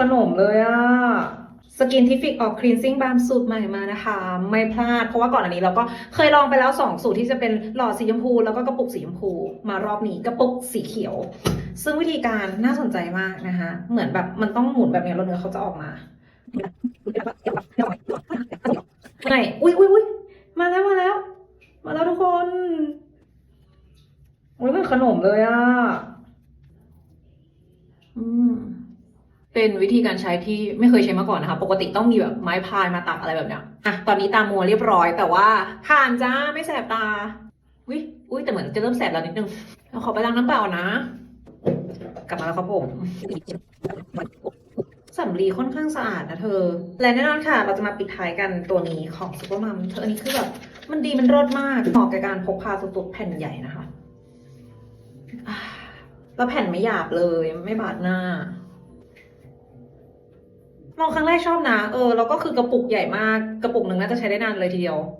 ขนมเลยอะสกินทิฟิกออกคลีนซิ่งบาร์มสูตรใหม่มานะคะ ไม่พลาด เพราะว่าก่อนอันนี้เราก็เคยลองไปแล้ว 2 สูตรที่จะเป็นหลอดสีชมพู แล้วก็กระปุกสีชมพู มารอบนี้กระปุกสีเขียว ซึ่งวิธีการน่าสนใจมากนะคะ เหมือนแบบมันต้องหมุนแบบนี้แล้วเนื้อเขาจะออกมาไหนอุ้ยอุ้ยอุ้ยมาแล้วมาแล้ว มาแล้วทุกคนอุ้ยเหมือนขนมเลยอะอืม เป็นวิธีการใช้ที่ไม่เคยใช้มาก่อนนะคะ ปกติต้องมีแบบไม้พายมาตักอะไรแบบเนี้ยอะตอนนี้ตามัวเรียบร้อย แต่ว่าผ่านจ้าไม่แสบตาอุ้ยอุ้ยแต่เหมือนจะเริ่มแสบแล้วนิดนึงเราขอไปล้างน้ำเปล่านะ กลับมาแล้วครับผมสำลีค่อนข้างสะอาดนะเธอ และแน่นอนค่ะ เราจะมาปิดท้ายกันตัวนี้ของซูเปอร์มัมเธออันนี้คือแบบมันดีมันรสมากเหมาะกับการพกพาสุดๆแผ่นใหญ่นะคะแล้วแผ่นไม่หยาบเลยไม่บาดหน้า ลองครั้งแรกชอบนะ เออ แล้วก็คือกระปุกใหญ่มาก กระปุกหนึ่งน่าจะใช้ได้นานเลยทีเดียว